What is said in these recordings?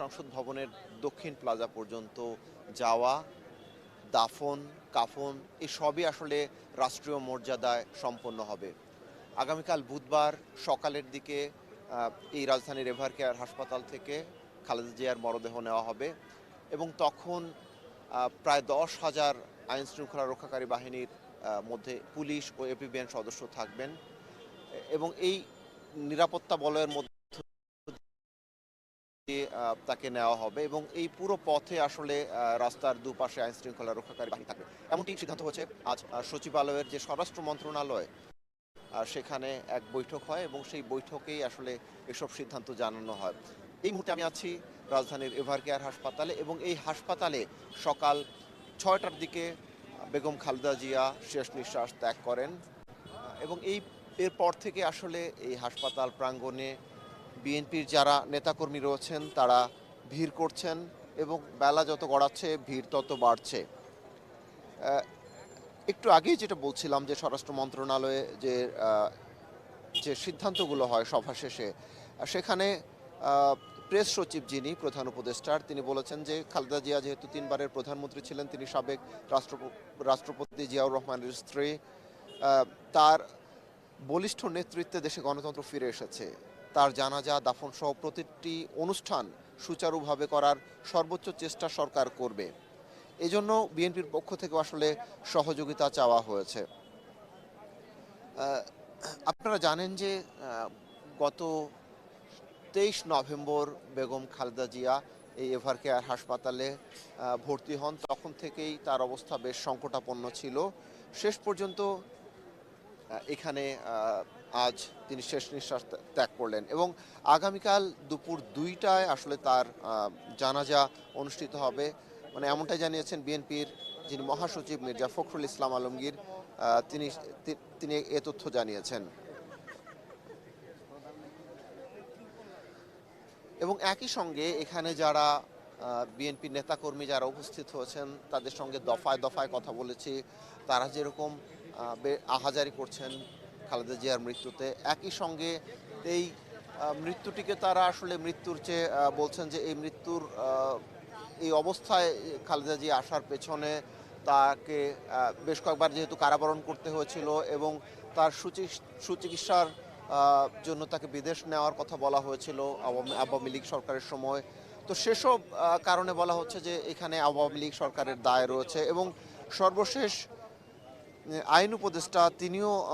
সংসদ ভবনের দক্ষিণ প্লাজা পর্যন্ত যাওয়া, দাফন, কাফন এই সবই আসলে রাষ্ট্রীয় মর্যাদায় সম্পন্ন হবে। আগামীকাল বুধবার সকালের দিকে এই রাজধানীর এভার কেয়ার হাসপাতাল থেকে খালেদা জিয়ার মরদেহ নেওয়া হবে এবং তখন প্রায় দশ হাজার আইন শৃঙ্খলা রক্ষাকারী বাহিনীর মধ্যে পুলিশ ও এপিবিএন সদস্য থাকবেন। এবং এই নিরাপত্তা বলয়ের মধ্যে তাকে নেওয়া হবে এবং এই পুরো পথে আসলে রাস্তার দুপাশে আইন শৃঙ্খলা রক্ষাকারী বাহিনী থাকবে। এমনটি সিদ্ধান্ত হচ্ছে আজ সচিবালয়ের যে স্বরাষ্ট্র মন্ত্রণালয় সেখানে এক বৈঠক হয় এবং সেই বৈঠকেই আসলে এসব সিদ্ধান্ত জানানো হয়। এই মুহূর্তে আমি আছি রাজধানীর এভার কেয়ার হাসপাতালে এবং এই হাসপাতালে সকাল ছয়টার দিকে বেগম খালেদা জিয়া শেষ নিঃশ্বাস ত্যাগ করেন। এবং এই, এরপর থেকে আসলে এই হাসপাতাল প্রাঙ্গণে বিএনপির যারা নেতাকর্মী রয়েছেন, তারা ভিড় করছেন এবং বেলা যত গড়াচ্ছে, ভিড় তত বাড়ছে। একটু আগেই যেটা বলছিলাম যে স্বরাষ্ট্র মন্ত্রণালয়ে যে যে সিদ্ধান্তগুলো হয় সভা শেষে, সেখানে প্রেস সচিব যিনি, প্রধান উপদেষ্টার, তিনি বলেছেন যে খালেদা জিয়া যেহেতু তিনবারের প্রধানমন্ত্রী ছিলেন, তিনি সাবেক রাষ্ট্র রাষ্ট্রপতি জিয়াউর রহমানের স্ত্রী তার বলিষ্ঠ নেতৃত্বে দেশে গণতন্ত্র ফিরে এসেছে। তার জানাজা দাফন সহ প্রতিটি অনুষ্ঠান সুচারুভাবে করার সর্বোচ্চ চেষ্টা সরকার করবে। এজন্য বিএনপির পক্ষ থেকে আসলে সহযোগিতা চাওয়া হয়েছে। আপনারা জানেন যে গত তেইশ নভেম্বর বেগম খালেদা জিয়া এই এভার কেয়ার হাসপাতালে ভর্তি হন। তখন থেকেই তার অবস্থা বেশ সংকটাপন্ন ছিল। শেষ পর্যন্ত এখানে আজ তিনি শেষ নিঃশ্বাস ত্যাগ- করলেন এবং আগামীকাল দুপুর দুইটায় আসলে তার জানাজা অনুষ্ঠিত হবে। মানে এমনটাই জানিয়েছেন বিএনপির যিনি মহাসচিব মির্জা ফখরুল ইসলাম আলমগীর তিনি তিনি এ তথ্য জানিয়েছেন। এবং একই সঙ্গে এখানে যারা বিএনপি নেতাকর্মী যারা উপস্থিত হয়েছেন, তাদের সঙ্গে দফায় দফায় কথা বলেছি। তারা যেরকম আহাজারি করছেন খালেদা জিয়ার মৃত্যুতে। একই সঙ্গে এই মৃত্যুটিকে তারা আসলে মৃত্যুর চেয়ে বলছেন যে এই মৃত্যুর এই অবস্থায় খালেদা জিয়া আসার পেছনে তাকে বেশ কয়েকবার যেহেতু কারাবরণ করতে হয়েছিল এবং তার সুচিকিৎসার জন্য তাকে বিদেশ নেওয়ার কথা বলা হয়েছিল আওয়ামী লীগ সরকারের সময়। তো সেসব কারণে বলা হচ্ছে যে এখানে আওয়ামী লীগ সরকারের দায় রয়েছে এবং সর্বশেষ আইন উপদেষ্টা তিনিও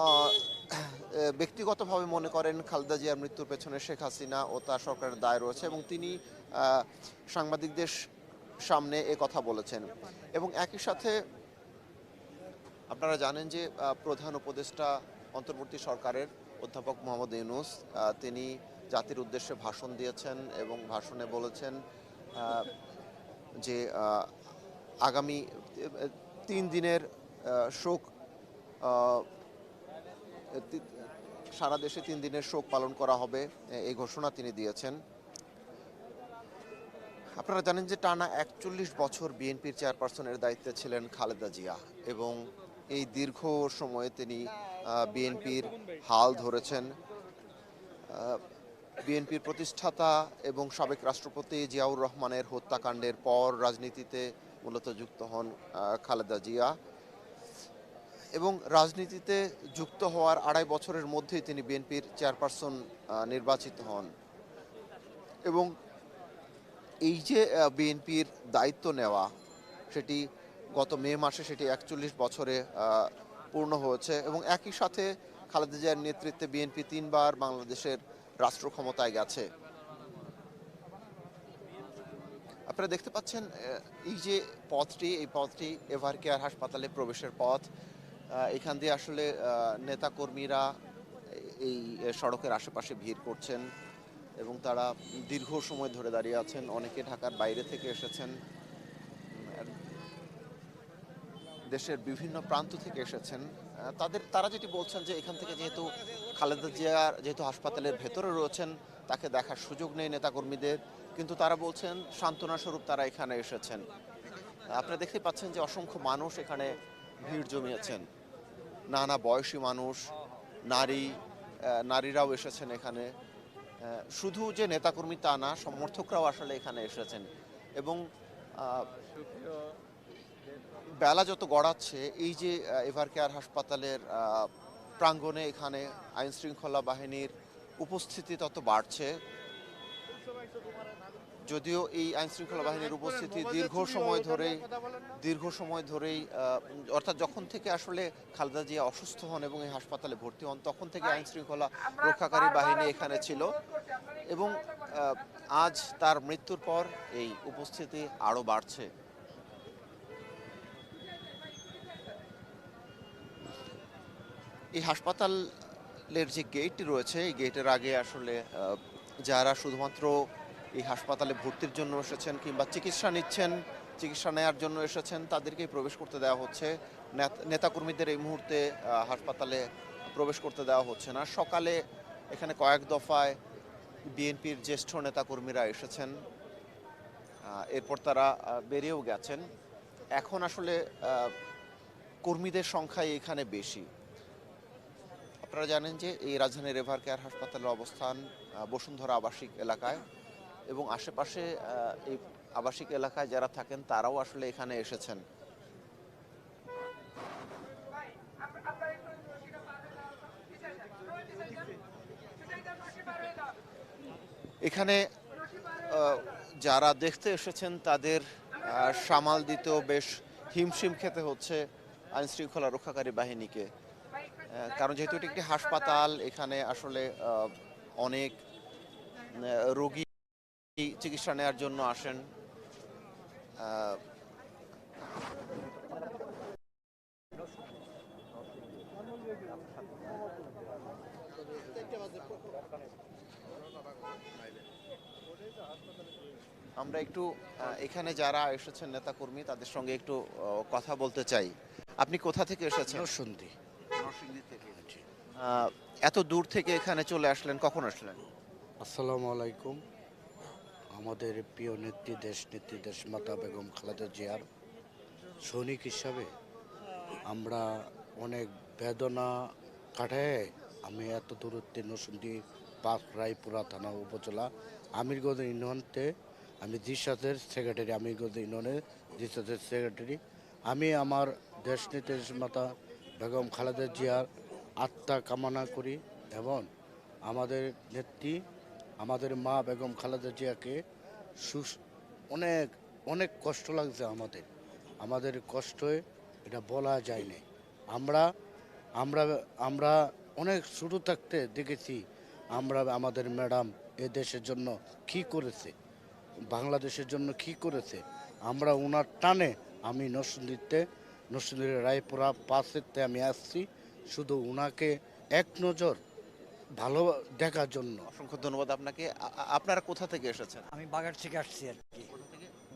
ব্যক্তিগতভাবে মনে করেন খালেদা জিয়ার মৃত্যুর পেছনে শেখ হাসিনা ও তার সরকারের দায় রয়েছে এবং তিনি সাংবাদিকদের সামনে এ কথা বলেছেন। এবং একই সাথে আপনারা জানেন যে প্রধান উপদেষ্টা অন্তর্বর্তী সরকারের অধ্যাপক মোহাম্মদ ইউনুস তিনি জাতির উদ্দেশ্যে ভাষণ দিয়েছেন এবং ভাষণে বলেছেন যে আগামী তিন দিনের শোক সারা দেশে তিন দিনের শোক পালন করা হবে এই ঘোষণা তিনি দিয়েছেন। আপনারা জানেন যে টানা একচল্লিশ বছর বিএনপির চেয়ারপারসনের দায়িত্বে ছিলেন খালেদা জিয়া এবং এই দীর্ঘ সময়ে তিনি বিএনপির হাল ধরেছেন। বিএনপির প্রতিষ্ঠাতা এবং সাবেক রাষ্ট্রপতি জিয়াউর রহমানের হত্যাকাণ্ডের পর রাজনীতিতে মূলত যুক্ত হন খালেদা জিয়া। এবং রাজনীতিতে যুক্ত হওয়ার আড়াই বছরের মধ্যেই তিনি বিএনপির চেয়ারপারসন নির্বাচিত হন। এবং এই যে বিএনপির দায়িত্ব নেওয়া, সেটি গত মে মাসে সেটি একচল্লিশ বছরে পূর্ণ হয়েছে এবং একই সাথে খালেদা জিয়ার নেতৃত্বে বিএনপি তিনবার বাংলাদেশের রাষ্ট্র ক্ষমতায় গেছে। আপনারা দেখতে পাচ্ছেন এই যে পথটি, এই পথটি এভার কেয়ার হাসপাতালে প্রবেশের পথ এখান দিয়ে আসলে নেতাকর্মীরা এই সড়কের আশেপাশে ভিড় করছেন এবং তারা দীর্ঘ সময় ধরে দাঁড়িয়ে আছেন। অনেকে ঢাকার বাইরে থেকে এসেছেন। দেশের বিভিন্ন প্রান্ত থেকে এসেছেন। তাদের, তারা যেটি বলছেন যে এখান থেকে যেহেতু খালেদা জিয়ার যেহেতু হাসপাতালের ভেতরে রয়েছেন, তাকে দেখার সুযোগ নেই নেতাকর্মীদের। কিন্তু তারা বলছেন, সান্ত্বনা স্বরূপ তারা এখানে এসেছেন। আপনারা দেখতে পাচ্ছেন যে অসংখ্য মানুষ এখানে ভিড় জমিয়েছেন। নানা বয়সী মানুষ, নারী নারীরাও এসেছেন এখানে। শুধু যে নেতাকর্মী তা না, সমর্থকরাও আসলে এখানে এসেছেন। এবং বেলা যত গড়াচ্ছে, এই যে এভার কেয়ার হাসপাতালের প্রাঙ্গণে এখানে আইনশৃঙ্খলা বাহিনীর উপস্থিতি তত বাড়ছে। যদিও এই আইন শৃঙ্খলা বাহিনীর উপস্থিতি দীর্ঘ সময় ধরেই দীর্ঘ সময় ধরেই অর্থাৎ যখন থেকে আসলে খালেদা জিয়া অসুস্থ হন এবং এই হাসপাতালে ভর্তি হন তখন থেকে আইন শৃঙ্খলা রক্ষাকারী বাহিনী এখানে ছিল। এবং আজ তার মৃত্যুর পর এই উপস্থিতি আরও বাড়ছে। এই হাসপাতালের যে গেট রয়েছে এই গেটের আগে আসলে যারা শুধুমাত্র এই হাসপাতালে ভর্তির জন্য এসেছেন কিংবা চিকিৎসা নিচ্ছেন, চিকিৎসা নেওয়ার জন্য এসেছেন, তাদেরকেই প্রবেশ করতে দেওয়া হচ্ছে। নেত- নেতাকর্মীদের এই মুহূর্তে হাসপাতালে প্রবেশ করতে দেওয়া হচ্ছে না। সকালে এখানে কয়েক দফায় বিএনপির জ্যেষ্ঠ নেতাকর্মীরা এসেছেন। এরপর তারা বেরিয়েও গেছেন। এখন আসলে কর্মীদের সংখ্যাই এখানে বেশি। আপনারা জানেন যে এই রাজধানীর রেভার কেয়ার হাসপাতালের অবস্থান বসুন্ধরা আবাসিক এলাকায়। এবং আশেপাশে এই আবাসিক এলাকায় যারা থাকেন, তারাও আসলে এখানে এসেছেন। এখানে যারা দেখতে এসেছেন, তাদের সামাল দিতেও বেশ হিমশিম খেতে হচ্ছে আইন শৃঙ্খলা রক্ষাকারী বাহিনীকে। কারণ যেহেতু এটি একটি হাসপাতাল, এখানে আসলে অনেক রোগী চিকিৎসা নেওয়ার জন্য আসেন। আমরা একটু এখানে যারা এসেছেন নেতাকর্মী তাদের সঙ্গে একটু কথা বলতে চাই। আপনি কোথা থেকে এসেছেন? নরসিংদী। নরসিংদী থেকে এত দূর থেকে এখানে চলে আসলেন কখন আসলেন? আসসালামু আলাইকুম। আমাদের প্রিয় নেত্রী দেশ নেত্রী দেশ মাতা বেগম খালেদা জিয়ার সৈনিক হিসাবে আমরা অনেক বেদনা কাটায় আমি এত দূরত্বে নরসিংদী পাঁচ রায়পুরা থানা উপজেলা আমিরগঞ্জ ইউনিয়নতে, আমি দিশাতের সেক্রেটারি, আমিরগঞ্জ ইউনিয়নের দিশাতের সেক্রেটারি। আমি আমার দেশ নেত্রী মাতা বেগম খালেদা জিয়ার আত্মা কামনা করি এবং আমাদের নেত্রী, আমাদের মা বেগম খালেদা জিয়াকে অনেক অনেক কষ্ট লাগছে আমাদের। আমাদের কষ্টে এটা বলা যায় না আমরা আমরা আমরা অনেক শুরু থাকতে দেখেছি আমরা, আমাদের ম্যাডাম এ দেশের জন্য কি করেছে, বাংলাদেশের জন্য কি করেছে। আমরা ওনার টানে আমি নরসিংদীতে, নরসিংদীর রায়পুরা পাশেতে আমি আসছি। শুধু ওনাকে এক নজর ভালো দেখার জন্য। অসংখ্য ধন্যবাদ আপনাকে। আপনারা কোথা থেকে এসেছেন? আমি বাগেরহাট থেকে আসছি আর কি।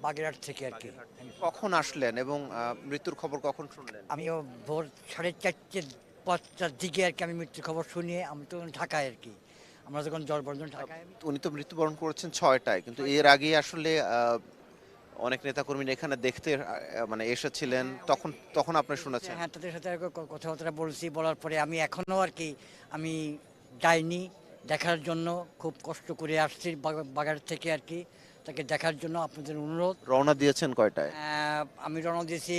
বাগেরহাট থেকে আর কি। কখন আসলেন এবং মৃত্যুর খবর কখন শুনলেন? আমিও ভোর সাড়ে চারটে পাঁচটার দিকে আর কি আমি মৃত্যুর খবর শুনিয়ে আমি তো ঢাকায় আর কি। আমরা যখন জলবর্ধন ঢাকায় উনি তো মৃত্যুবরণ করেছেন ছয়টায় কিন্তু এর আগে আসলে অনেক নেতাকর্মীরা এখানে দেখতে মানে এসেছিলেন। তখন তখন আপনি শুনেছেন? হ্যাঁ তাদের সাথে আর কথাবার্তা বলছি। বলার পরে আমি এখনও আর কি আমি যাইনি দেখার জন্য খুব কষ্ট করে আসছি বাগ- বাগেরহাট থেকে আর কি। তাকে দেখার জন্য আপনাদের অনুরোধ। রওনা দিয়েছেন কয়টায়? আমি রওনা দিয়েছি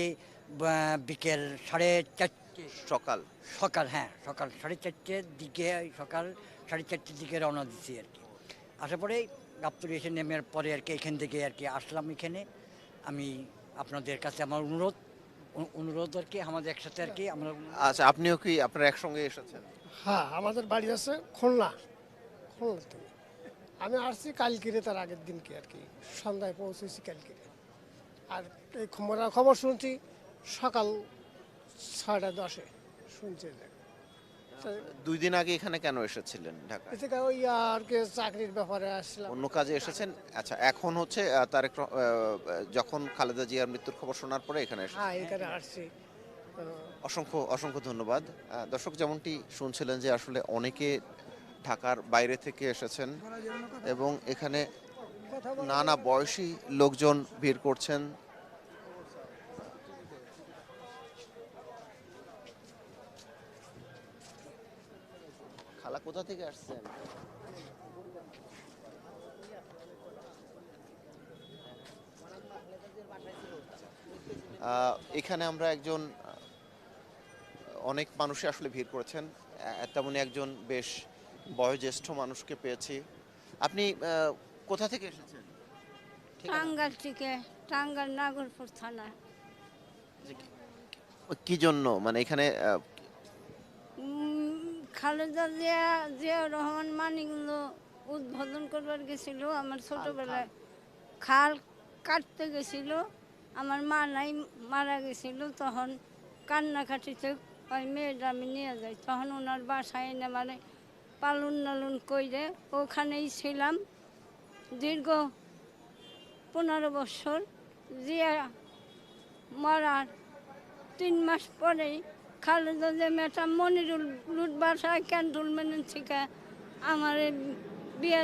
বিকেল সাড়ে চারটে। সকাল। সকাল হ্যাঁ সকাল সাড়ে চারটের দিকে সকাল সাড়ে চারটের দিকে রওনা দিয়েছি আর কি। আসার পরে গাবতলি এসে নেমের পরে আর কি এখান থেকে আর কি আসলাম এখানে। আমি আপনাদের কাছে আমার অনুরোধ অনুরোধ আর কি আমাদের একসাথে আর কি আমরা আচ্ছা আপনিও কি আপনারা একসঙ্গে এসেছেন? হ্যাঁ আমাদের বাড়ি আছে খুলনা। খুলনা থেকে আমি আসছি কালকিরে তার আগের দিনকে আর কি। সন্ধ্যায় পৌঁছেছি কালকিরে আর এই খবরা খবর শুনছি সকাল ছয়টা দশে। শুনছি যে। দুই দিন আগে এখানে কেন এসেছিলেন ঢাকায়? এ ওই আর কি চাকরির ব্যাপারে আসছিলাম। অন্য কাজে এসেছেন? আচ্ছা এখন হচ্ছে তারেক যখন খালেদা জিয়ার মৃত্যুর খবর শোনার পরে এখানে এসেছেন? হ্যাঁ এখানে আসছি। অসংখ্য অসংখ্য ধন্যবাদ। দর্শক যেমনটি শুনছিলেন যে আসলে অনেকে ঢাকার বাইরে থেকে এসেছেন এবং এখানে নানা বয়সী লোকজন ভিড় করছেন। খালা, কোথা থেকে আসছেন? এখানে আমরা একজন অনেক মানুষই আসলে ভিড় করেছেন। তেমনই একজন বেশ বয়োজ্যেষ্ঠ মানুষকে পেয়েছি। আপনি কোথা থেকে এসেছেন? টাঙ্গাল থেকে টাঙ্গাল নাগরপুর থানা। কি জন্য? মানে এখানে খালেদা জিয়া জিয়া রহমান মানিগুলো উদ্বোধন করবার গেছিল। আমার ছোটবেলায় খাল কাটতে গেছিল। আমার মা নাই মারা গেছিল। তখন কান্নাকাটিতে ওই মেয়েটা আমি নিয়ে যাই। তখন ওনার বাসায় এনে মানে পালন নালন কইরে ওখানেই ছিলাম। দীর্ঘ পনেরো বছর জিয়া মরার তিন মাস পরেই খালেদা যে মেয়েটা মনিরুল লুট বাসায় ক্যান্টনমেন্ট থেকে আমার বিয়ে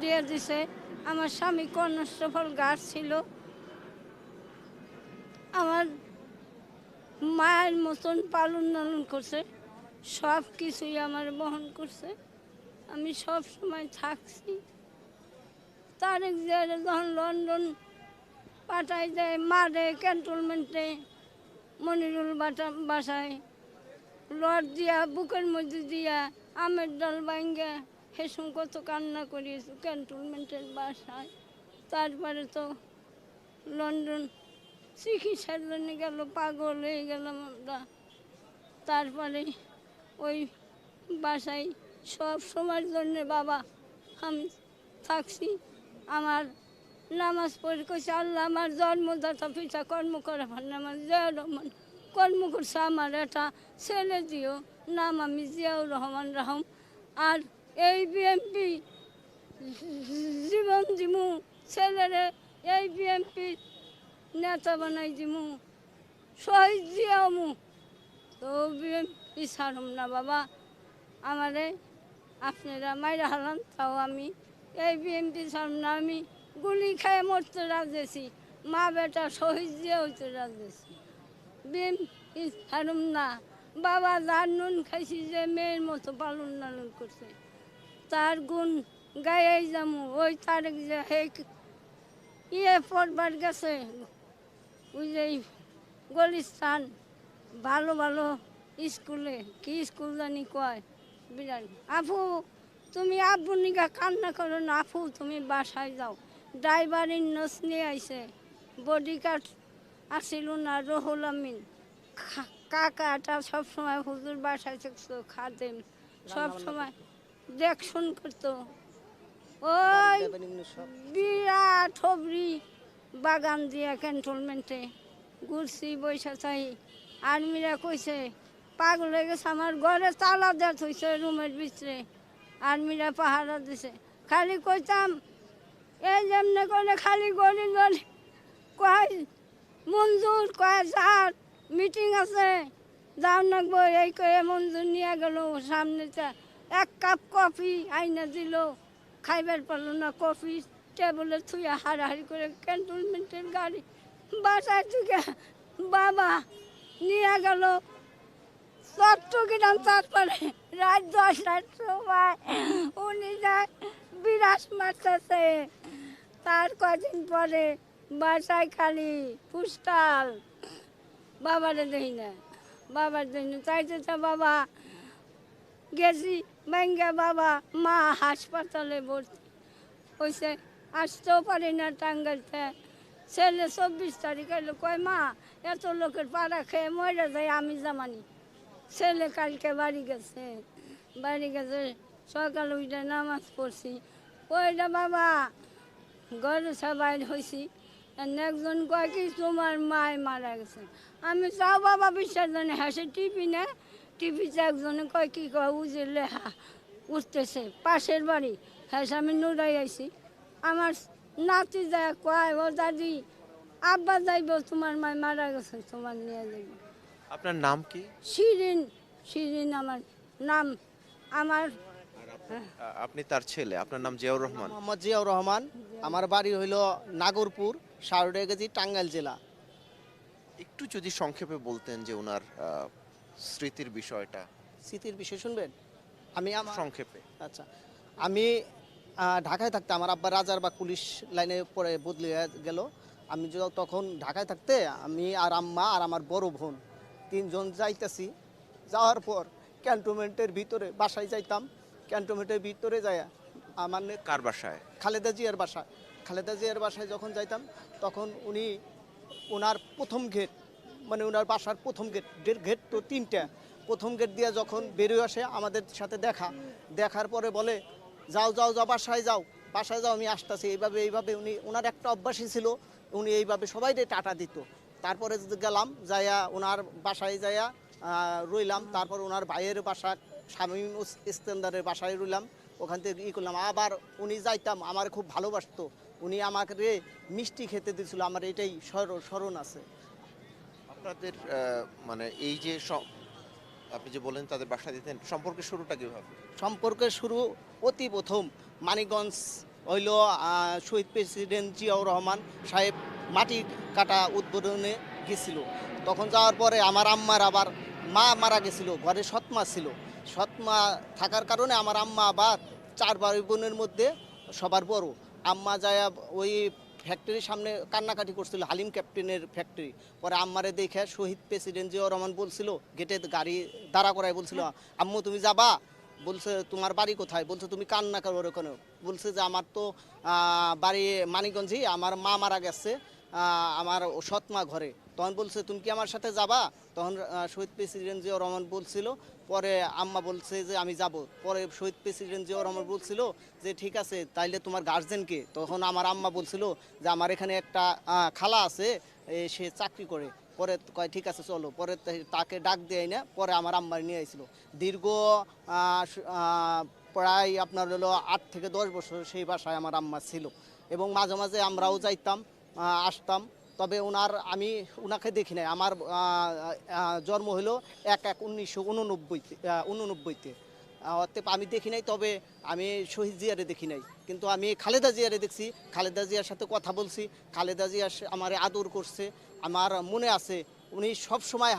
দিয়ে দিছে। আমার স্বামী কর্ণস্থফল গাছ ছিল। আমার মায়ের মতন পালন নালন করছে, সব কিছুই আমার বহন করছে। আমি সব সময় থাকছি। তারেক জিয়ারে যখন লন্ডন পাঠাই দেয়, মারে ক্যান্টনমেন্টে মনিরুল বাটা, বাসায়। লড দিয়া, বুকের মধ্যে দিয়া, আমের ডাল ভাঙ্গা হেসুম কত কান্না করিয়েছি ক্যান্টনমেন্টের বাসায়। তারপরে তো লন্ডন চিকিৎসার জন্য গেল, পাগল হয়ে গেলাম আমরা। তারপরে ওই বাসায় সব সময়ের জন্য, বাবা, আমি থাকছি। আমার নামাজ পড়ে কইছে, আল্লাহ আমার জন্মদাতা, পিতা কর্ম করে ভান্না আমার জিয়াউর রহমান কর্ম করছে, আমার এটা ছেলে দিও, নাম আমি জিয়াউর রহমান রহম। আর এই বিএমপি জীবন দিমু ছেলেরে, এই বিএমপি নেতা বানাই দিমু শহীদ দিয়ামু তো বিএমপি ছাড়ুম না বাবা, আমারে আপনারা মাইরা হালান তাও আমি এই বিএমপি ছাড়ুম না, আমি গুলি খেয়ে মরতে রাজেছি মা বেটা শহীদ দিয়ে হইতে রাজেছি বিএমপি ছাড়ুম না, বাবা যার নুন খাইছি যে মেয়ের মতো পালন নালন করছে, তার গুণ গায়ে যামু, ওই তারেক যে হে ইয়ে পড়বার গেছে ওই যে গলিস্তান ভালো ভালো স্কুলে কি স্কুল জানি কয় বিরাট আপু তুমি আব্বু নিকা কান্না করো না আপু তুমি বাসায় যাও। ড্রাইভার ইন্নস নিয়ে আইছে। বডি গার্ড আসিল না রহুল আমিন। কাকাটা সবসময় হুজুর বাসায় থাকতো খাদেম। সবসময় দেখশুন করতো। ওই বিরাট হবরি বাগান দিয়া ক্যান্টনমেন্টে ঘুরছি বৈশা চাই। আর্মিরা কইছে, পাগল হয়ে গেছে আমার ঘরে তালা দেওয়া হয়েছে রুমের ভিতরে। আর্মিরা পাহারা দিছে, খালি কইতাম, এই যেমনে করে খালি গলি গলি কয় মঞ্জুর, কয় যার মিটিং আছে, যাও নাকবো এই কয়ে মঞ্জুর নিয়ে গেল, সামনেতে এক কাপ কফি আইনা দিল, খাইবার পারল না কফি। টেবলে থুয়ে হাড়াহাড়ি করে ক্যান্টনমেন্টের গাড়ি বাসায় থেকে বাবা নিয়ে গেল চট্টগ্রাম তারপরে রাত দশটার সময় উনি যায় বিরাস মারতেছে। তার কদিন পরে বাসায় খালি পুস্তাল বাবারে দেই না, বাবার দেই না চাইতে বাবা। গেছি ব্যাঙ্গে বাবা মা হাসপাতালে ভর্তি। হয়েছে আসতেও পারি না টাঙ্গাইতে ছেলে চব্বিশ তারিখ এলো, কয়, মা, এত লোকের পাড়া খেয়ে মরে যায় আমি জামানি। ছেলে কালকে বাড়ি গেছে। বাড়ি গেছে, সকাল উঠে নামাজ পড়ছি। ওইটা বাবা, ঘরে সবাই হয়েছি একজন কয় কি, তোমার মায় মারা গেছে। আমি, যাও, বাবা বিশ্বাস জানে। হাসে টিভি না টিভিতে একজনে কয় কি, কয় উজে লেহা উঠতেছে, পাশের বাড়ি। হ্যাঁ আমি নুরাই আইছি। আমার নাতি যায় কয় ও দাদি আব্বা যাইব তোমার মায় মারা গেছে তোমার নিয়ে যাইব। আপনার নাম কি? শিরিন শিরিন আমার নাম আমার আপনি তার ছেলে আপনার নাম জিয়াউর রহমান। মোহাম্মদ জিয়াউর রহমান আমার বাড়ি হইল নাগরপুর সারুডেগেজি টাঙ্গাইল জেলা। একটু যদি সংক্ষেপে বলতেন যে ওনার স্মৃতির বিষয়টা। স্মৃতির বিষয় শুনবেন? আমি আমার সংক্ষেপে। আচ্ছা। আমি ঢাকায় থাকতাম আমার আব্বা রাজার বা পুলিশ লাইনে পরে বদলে গেল। আমি য- তখন ঢাকায় থাকতে আমি আর আম্মা আর আমার বড় বোন তিনজন যাইতেছি। যাওয়ার পর ক্যান্টনমেন্টের ভিতরে বাসায় যাইতাম। ক্যান্টনমেন্টের ভিতরে যায় আমার নে- কার বাসায়? খালেদা জিয়ার বাসা খালেদা জিয়ার বাসায় যখন যাইতাম তখন উনি ওনার প্রথম গেট মানে ওনার বাসার প্রথম গেট গেট তো তিনটা। প্রথম গেট দিয়ে যখন বেরিয়ে আসে আমাদের সাথে দেখা। দেখার পরে বলে যাও যাও যাও, বাসায় যাও। বাসায় যাও, আমি আসতেছি। এইভাবে এইভাবে উনি ওনার একটা অভ্যাসই ছিল, উনি এইভাবে সবাই টাটা দিত। তারপরে গেলাম, যাইয়া ওনার বাসায় যাইয়া রইলাম। তারপর ওনার ভাইয়ের বাসা, স্বামী ইস্তেন্দারের বাসায় রইলাম। ওখান থেকে ই করলাম। আবার উনি যাইতাম, আমার খুব ভালোবাসতো। উনি আমাকে মিষ্টি খেতে দিয়েছিল আমার এটাই স্মরণ আছে। আপনাদের মানে এই যে আপনি যে বলেন তাদের বাসা দিতেন, সম্পর্কের শুরুটা কীভাবে? সম্পর্কের শুরু অতি প্রথম। মানিকগঞ্জ হইল শহীদ প্রেসিডেন্ট জিয়াউর রহমান সাহেব মাটি কাটা উদ্বোধনে গেছিল। তখন যাওয়ার পরে আমার আম্মার আবার মা মারা গেছিল, ঘরে সৎমা ছিল। সৎমা থাকার কারণে আমার আম্মা আবার চার ভাই বোনের মধ্যে সবার বড়। আম্মা যায় ওই ফ্যাক্টরির সামনে কান্নাকাটি করছিল, হালিম ক্যাপ্টেনের ফ্যাক্টরি পরে আম্মারে দেখে শহীদ প্রেসিডেন্ট জিয়াউর রহমান বলছিল গেটে গাড়ি দাঁড়া করায় বলছিল, আম্মু, তুমি যাবা? বলছে, তোমার বাড়ি কোথায়? বলছে, তুমি কান্না করো ওখানে বলছে যে, আমার তো বাড়ি মানিকগঞ্জে আমার মা মারা গেছে আমার সৎ মা ঘরে। তখন বলছে, তুমি কি আমার সাথে যাবা? তখন শহীদ প্রেসিডেন্ট জিয়াউর রহমান বলছিল পরে আম্মা বলছে যে আমি যাব। পরে শহীদ প্রেসিডেন্ট জিয়াউর রহমান বলছিল যে, ঠিক আছে, তাইলে তোমার গার্জেনকে তখন আমার আম্মা বলছিল যে, আমার এখানে একটা খালা আছে সে চাকরি করে। পরে কয়, ঠিক আছে, চলো। পরে তাকে ডাক দেয় না পরে আমার আম্মার নিয়ে আইছিল। দীর্ঘ প্রায় আপনার হলো আট থেকে দশ বছর সেই বাসায় আমার আম্মা ছিল। এবং মাঝে মাঝে আমরাও যাইতাম আসতাম। তবে ওনার, আমি ওনাকে দেখি নাই। আমার জন্ম হলো এক এক উনিশশো উননব্বইতে উননব্বইতে অর্থাৎ আমি দেখি নাই, তবে আমি শহীদ জিয়ারে দেখি নাই। কিন্তু আমি খালেদা জিয়ারে দেখছি। খালেদা জিয়ার সাথে কথা বলছি। খালেদা জিয়া আমার আদর করছে। আমার মনে আছে, উনি সব সময়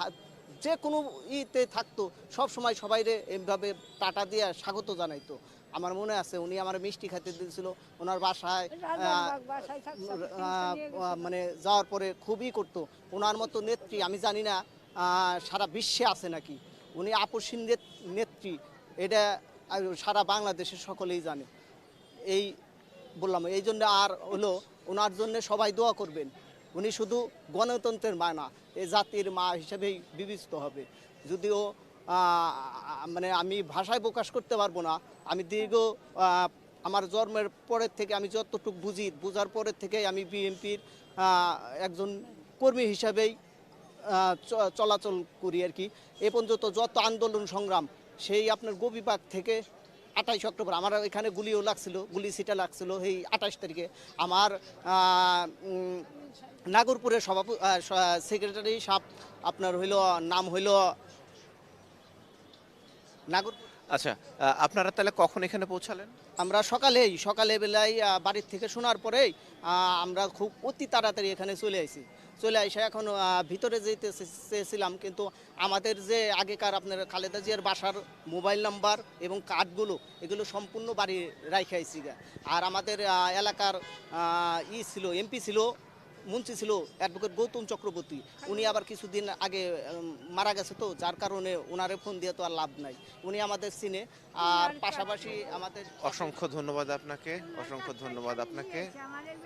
যে কোনো ইতে থাকতো সব সময় সবাইরে এভাবে টাটা দিয়ে স্বাগত জানাইতো। আমার মনে আছে উনি আমার মিষ্টি খাইতে দিয়েছিল ওনার বাসায় মানে যাওয়ার পরে খুবই করতো। ওনার মতো নেত্রী আমি জানি না সারা বিশ্বে আছে নাকি। উনি আপসীন নেত- নেত্রী এটা সারা বাংলাদেশের সকলেই জানে। এই বললাম এই জন্য আর হলো ওনার জন্য সবাই দোয়া করবেন। উনি শুধু গণতন্ত্রের মা না এই জাতির মা হিসেবেই বিবেচিত হবে। যদিও মানে আমি ভাষায় প্রকাশ করতে পারব না, আমি দীর্ঘ আমার জন্মের পরের থেকে আমি যতটুকু বুঝি, বুঝার পরের থেকে আমি বিএনপির একজন কর্মী হিসাবেই চলাচল করি আর কি। এ পর্যন্ত যত আন্দোলন সংগ্রাম, সেই আপনার গোবিবাগ থেকে আঠাইশ অক্টোবর আমার এখানে গুলিও লাগছিল গুলি সিটা লাগছিল এই আঠাইশ তারিখে। আমার নাগরপুরের সভাপতি সেক্রেটারি সাপ আপনার হইল নাম হইল নাগর আচ্ছা আপনারা তাহলে কখন এখানে পৌঁছালেন? আমরা সকালেই সকালে বেলায় বাড়ির থেকে শোনার পরেই আমরা খুব অতি তাড়াতাড়ি এখানে চলে আসি চলে এসে এখন ভিতরে যেতে চেয়েছিলাম কিন্তু আমাদের যে আগেকার আপনার খালেদা জিয়ার বাসার মোবাইল নাম্বার এবং কার্ডগুলো এগুলো সম্পূর্ণ বাড়ি রাইখে আইছি গা। আর আমাদের এলাকার ই ছিল এমপি ছিল মন্ত্রী ছিল অ্যাডভোকেট গৌতম চক্রবর্তী। উনি আবার কিছুদিন আগে মারা গেছে তো যার কারণে ওনারে ফোন দিয়ে তো আর লাভ নাই। উনি আমাদের চিনে আর পাশাপাশি আমাদের অসংখ্য ধন্যবাদ আপনাকে অসংখ্য ধন্যবাদ আপনাকে।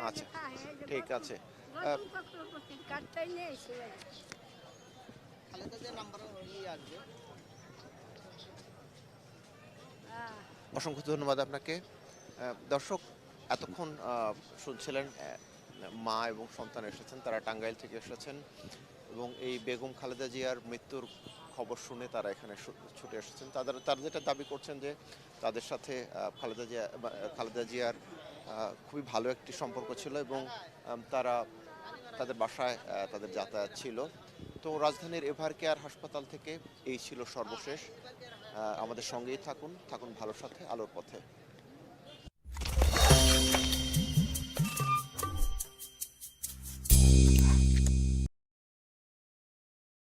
আচ্ছা ঠিক আছে। অসংখ্য ধন্যবাদ আপনাকে। দর্শক, এতক্ষণ শুনছিলেন মা এবং সন্তান এসেছেন, তারা টাঙ্গাইল থেকে এসেছেন, এবং এই বেগম খালেদা জিয়ার মৃত্যুর খবর শুনে তারা এখানে ছুটে এসেছেন। তাদের, তারা যেটা দাবি করছেন যে, তাদের সাথে খালেদা জিয়া খালেদা জিয়ার খুবই ভালো একটি সম্পর্ক ছিল এবং তারা তাদের বাসায় তাদের যাতায়াত ছিল। তো রাজধানীর এভার কেয়ার হাসপাতাল থেকে এই ছিল সর্বশেষ। আমাদের সঙ্গেই থাকুন থাকুন ভালোর সাথে, আলোর পথে।